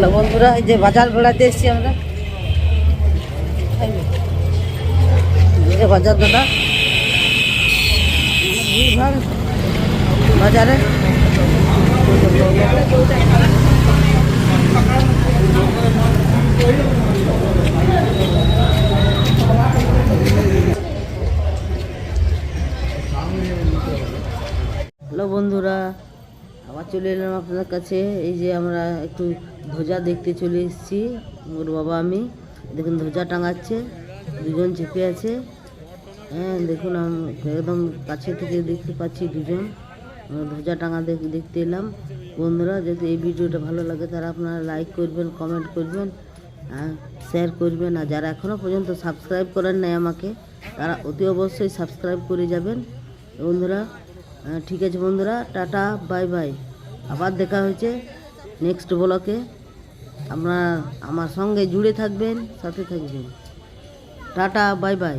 Hello বন্ধুরা এই যে বাজার বেড়াতে এসেছি আমরা। যে বাজার দাদা। বাজারে। হ্যালো বন্ধুরা আবার চলে এলাম আপনার কাছে। এই যে আমরা একটু ধ্বজা দেখতে চলে এসেছি, ওর বাবা, আমি। দেখুন, ধ্বজা টাঙাচ্ছে, দুজন চেপে আছে। হ্যাঁ দেখুন, আম- একদম কাছে থেকে দেখতে পাচ্ছি দুজন। ধ্বজা টাঙা দেখ- দেখতে এলাম। বন্ধুরা, যদি এই ভিডিওটা ভালো লাগে তারা আপনারা লাইক করবেন কমেন্ট করবেন, আর শেয়ার করবেন। আর যারা এখনও পর্যন্ত সাবস্ক্রাইব করেন নাই আমাকে, তারা অতি অবশ্যই সাবস্ক্রাইব করে যাবেন। বন্ধুরা হ্যাঁ, ঠিক আছে বন্ধুরা, টাটা, বাই বাই। আবার দেখা হয়েছে নেক্সট ব্লকে আপনার আমার সঙ্গে জুড়ে থাকবেন, সাথে থাকবেন। Tata, bye bye.